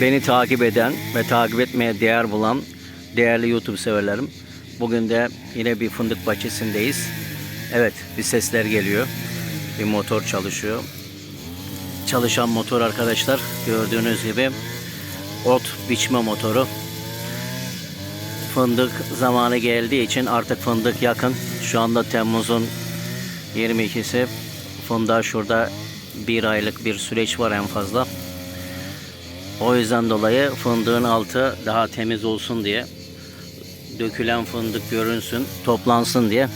beni takip eden ve takip etmeye değer bulan değerli YouTube severlerim. Bugün de yine bir fındık bahçesindeyiz. Evet bir sesler geliyor. Bir motor çalışıyor. Çalışan motor arkadaşlar gördüğünüz gibi ot biçme motoru. Fındık zamanı geldiği için artık fındık yakın. Şu anda Temmuz'un 22'si. Fındığa şurada bir aylık bir süreç var en fazla. O yüzden dolayı fındığın altı daha temiz olsun diye dökülen fındık görünsün, toplansın diye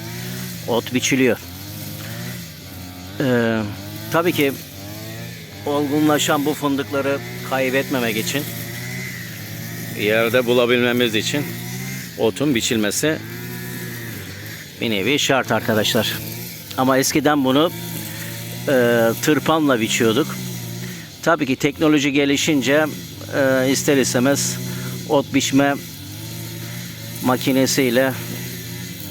ot biçiliyor. Ee, tabii ki olgunlaşan bu fındıkları kaybetmemek için yerde bulabilmemiz için otun biçilmesi bir nevi şart arkadaşlar. Ama eskiden bunu e, tırpanla biçiyorduk. Tabii ki teknoloji gelişince e, ister istemez ot biçme makinesiyle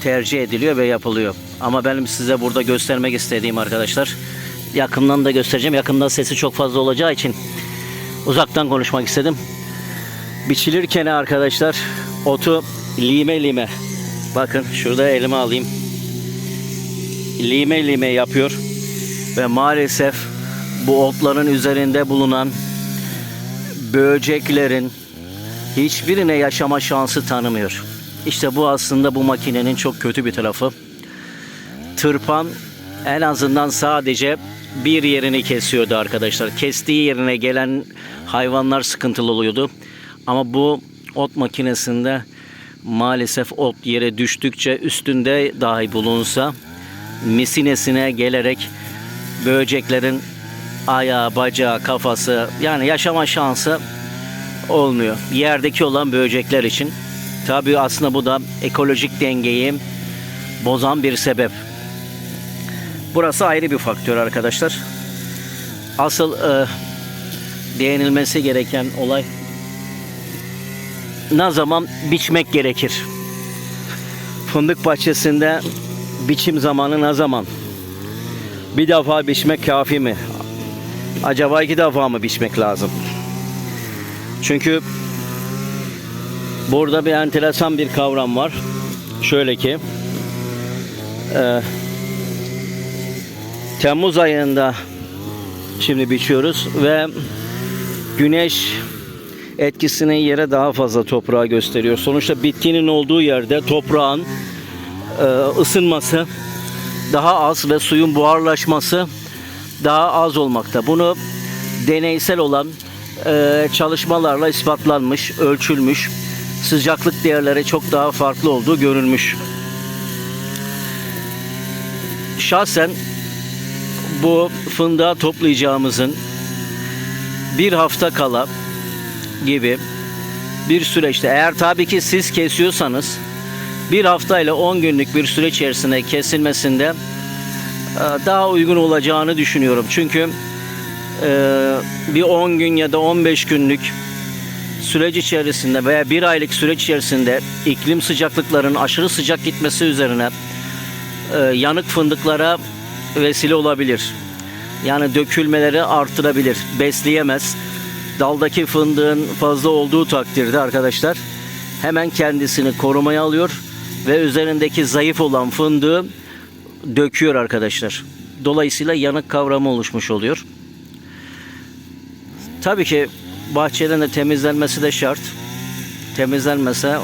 tercih ediliyor ve yapılıyor. Ama benim size burada göstermek istediğim arkadaşlar yakından da göstereceğim. Yakından sesi çok fazla olacağı için uzaktan konuşmak istedim. Biçilirken arkadaşlar otu lime lime bakın şurada elime alayım. Lime lime yapıyor ve maalesef bu otların üzerinde bulunan böceklerin hiçbirine yaşama şansı tanımıyor. İşte bu aslında bu makinenin çok kötü bir tarafı. Tırpan en azından sadece bir yerini kesiyordu arkadaşlar. Kestiği yerine gelen hayvanlar sıkıntılı oluyordu. Ama bu ot makinesinde maalesef ot yere düştükçe üstünde dahi bulunsa misinesine gelerek böceklerin ayağı, bacağı, kafası yani yaşama şansı olmuyor. Yerdeki olan böcekler için. Tabii aslında bu da ekolojik dengeyi bozan bir sebep. Burası ayrı bir faktör arkadaşlar. Asıl e, değinilmesi gereken olay ne zaman biçmek gerekir? Fındık bahçesinde biçim zamanı ne zaman? Bir defa biçmek kafi mi? Acaba iki defa mı biçmek lazım? Çünkü burada bir enteresan bir kavram var. Şöyle ki e, Temmuz ayında şimdi biçiyoruz ve güneş etkisini yere daha fazla toprağa gösteriyor. Sonuçta bitkinin olduğu yerde toprağın e, ısınması daha az ve suyun buharlaşması daha az olmakta. Bunu deneysel olan e, çalışmalarla ispatlanmış, ölçülmüş. Sıcaklık değerleri çok daha farklı olduğu görülmüş. Şahsen bu fındığa toplayacağımızın bir hafta kala gibi bir süreçte eğer tabii ki siz kesiyorsanız bir hafta ile 10 günlük bir süre içerisinde kesilmesinde daha uygun olacağını düşünüyorum. Çünkü e, bir 10 gün ya da 15 günlük süreç içerisinde veya bir aylık süreç içerisinde iklim sıcaklıklarının aşırı sıcak gitmesi üzerine e, yanık fındıklara vesile olabilir. Yani dökülmeleri arttırabilir. Besleyemez. Daldaki fındığın fazla olduğu takdirde arkadaşlar hemen kendisini korumaya alıyor ve üzerindeki zayıf olan fındığı döküyor arkadaşlar. Dolayısıyla yanık kavramı oluşmuş oluyor. Tabii ki bahçelerin de temizlenmesi de şart. Temizlenmese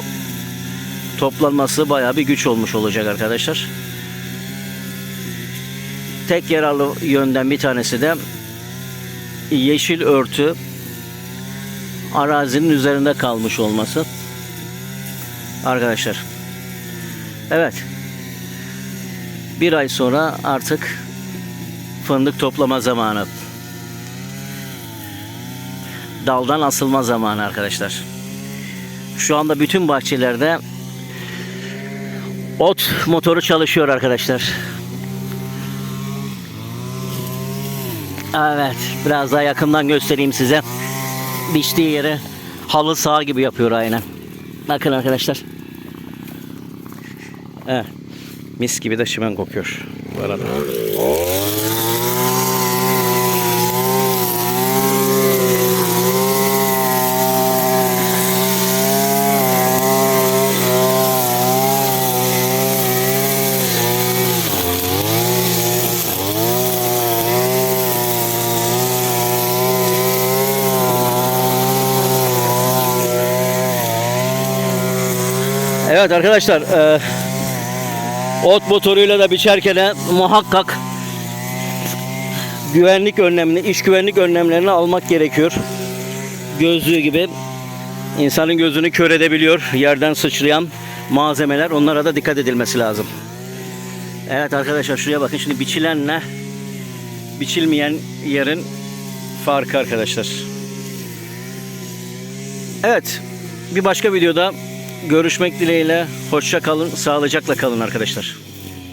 toplanması bayağı bir güç olmuş olacak arkadaşlar. Tek yararlı yönden bir tanesi de yeşil örtü arazinin üzerinde kalmış olması. Arkadaşlar. Evet. Bir ay sonra artık fındık toplama zamanı. Daldan asılma zamanı arkadaşlar. Şu anda bütün bahçelerde ot motoru çalışıyor arkadaşlar. Evet, biraz daha yakından göstereyim size. Biçtiği yeri halı saha gibi yapıyor aynen. Bakın arkadaşlar. Evet. Mis gibi de şimen kokuyor bu arada. Evet arkadaşlar e, ot motoruyla da biçerken muhakkak güvenlik önlemini, iş güvenlik önlemlerini almak gerekiyor. Gözlüğü gibi insanın gözünü kör edebiliyor. Yerden sıçrayan malzemeler onlara da dikkat edilmesi lazım. Evet arkadaşlar şuraya bakın şimdi biçilenle biçilmeyen yerin farkı arkadaşlar. Evet bir başka videoda görüşmek dileğiyle hoşça kalın sağlıcakla kalın arkadaşlar.